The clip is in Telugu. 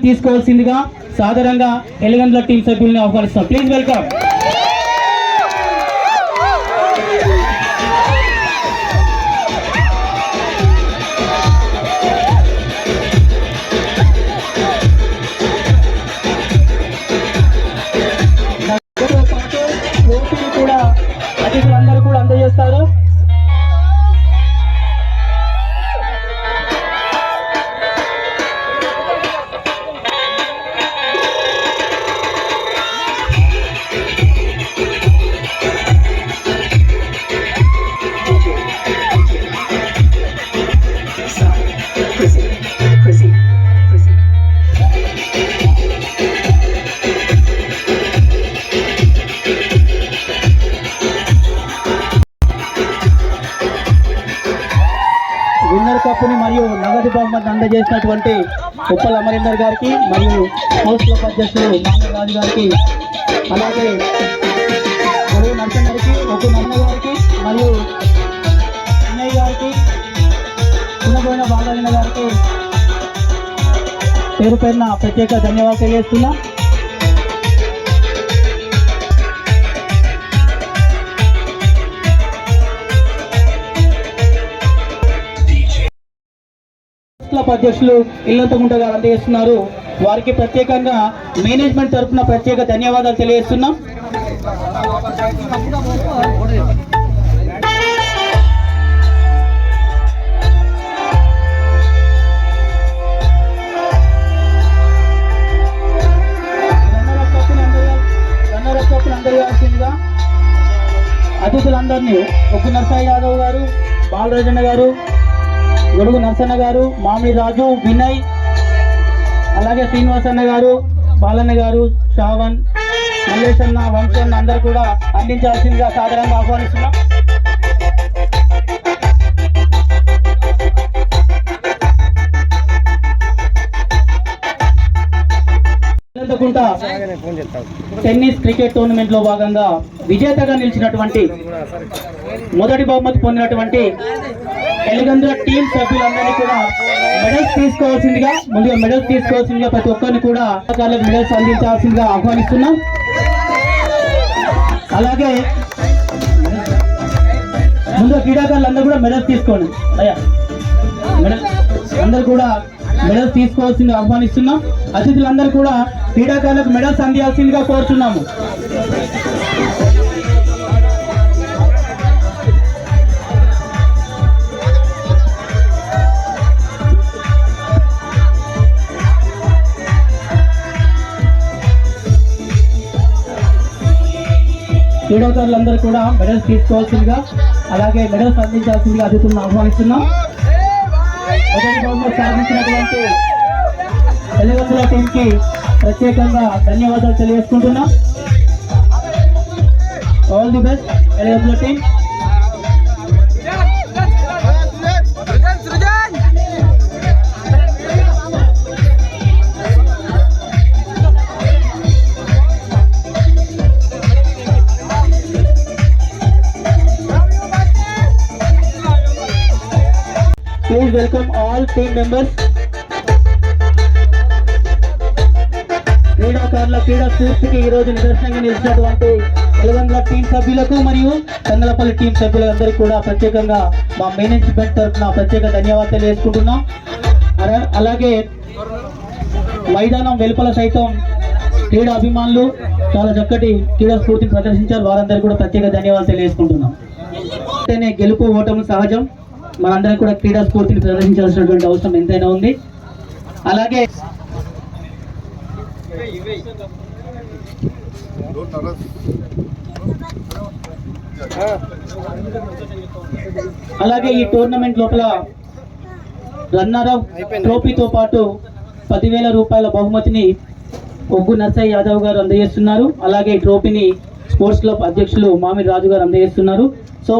తీసుకోవాల్సిందిగా సాధారణంగా ఎలిగండ్ల టీం సభ్యుల్ని ఆహ్వానిస్తాం ప్లీజ్ వెల్కమ్ మరియు నగదు బహుమతి అందజేసినటువంటి ఉప్పల్ అమరీందర్ గారికి మరియు హౌస్ క్లబ్ అధ్యక్షులు మామూలు రాజు గారికి అలాగే గొడవ నరసింహ గారికి ఒక్క నన్న గారికి మరియు అన్నయ్య గారికి చిన్నపోయిన బాలన్న గారికి పేరు పేరున ప్రత్యేక ధన్యవాదాలు తెలియజేస్తున్నా. ఉపాధ్యక్షులు అధ్యక్షులు ఇల్లంతగుంట గారు అందజేస్తున్నారు. వారికి ప్రత్యేకంగా మేనేజ్మెంట్ తరఫున ప్రత్యేక ధన్యవాదాలు తెలియజేస్తున్నాం. అతిథులందరినీ ఉప్పు నరసాయి యాదవ్ గారు బాలరాజన్న గారు గొడుగు నరసన్న గారు మామిడి రాజు వినయ్ అలాగే శ్రీనివాసన్న గారు బాలన్న గారు శ్రావణ్ మల్లేశన్న వంశన్న అందరు కూడా అందించాల్సిందిగా సాధారణంగా ఆహ్వానిస్తున్నాం. టెన్నిస్ క్రికెట్ టోర్నమెంట్లో భాగంగా విజేతగా నిలిచినటువంటి మొదటి బహుమతి పొందినటువంటి ఎలుగందుల టీం సభ్యులందరినీ కూడా మెడల్స్ తీసుకోవాల్సిందిగా ముందుగా మెడల్స్ తీసుకోవాల్సిందిగా ప్రతి ఒక్కరిని కూడా క్రీడాకారులకు మెడల్స్ అందించాల్సిందిగా ఆహ్వానిస్తున్నాం. అలాగే ముందుగా క్రీడాకారులు అందరూ కూడా మెడల్స్ తీసుకోండి. అయ్యా మెడల్ అందరూ కూడా మెడల్స్ తీసుకోవాల్సిందిగా ఆహ్వానిస్తున్నాం. అతిథులందరూ కూడా క్రీడాకారులకు మెడల్స్ అందించాల్సిందిగా కోరుతున్నాము క్రీడాకారులందరూ కూడా మెడల్స్ తీసుకోవాల్సిందిగా అలాగే మెడల్స్ అందించాల్సిందిగా అతిథులను ఆహ్వానిస్తున్నాం. మొదటి టీమ్ సాధించినటువంటి తెలుగుల టీంకి ప్రత్యేకంగా ధన్యవాదాలు తెలియజేసుకుంటున్నాం. All the best తెలుగుల team please welcome all team members క్రీడాకారుల క్రీడా స్ఫూర్తికి ఈ రోజు నిదర్శనంగా నిలిచినటువంటి ఎలగండ్ల టీం సభ్యులకు మరియు చందలపల్లి టీం సభ్యులందరికీ కూడా ప్రత్యేకంగా మా మేనేజ్మెంట్ తరఫున ప్రత్యేక ధన్యవాదాలు తెలియజేసుకుంటున్నాం. అలాగే మైదానం వెలుపల సైతం క్రీడా అభిమానులు చాలా చక్కటి క్రీడా స్ఫూర్తిని ప్రదర్శించారు. వారందరికీ కూడా ప్రత్యేక ధన్యవాదాలు తెలియజేసుకుంటున్నాం. అయితేనే గెలుపు ఓటము సహజం. మనందరం కూడా క్రీడా స్ఫూర్తిని ప్రదర్శించాల్సినటువంటి అవసరం ఎంతైనా ఉంది. అలాగే అలాగే ఈ టోర్నమెంట్ లోపల రన్నర్ ట్రోఫీతో పాటు పదివేల రూపాయల బహుమతిని ఒగ్గు నర్సయ్య యాదవ్ గారు అందజేస్తున్నారు. అలాగే ఈ ట్రోఫీని స్పోర్ట్స్ క్లబ్ అధ్యక్షులు మామిడి రాజు గారు అందజేస్తున్నారు. సో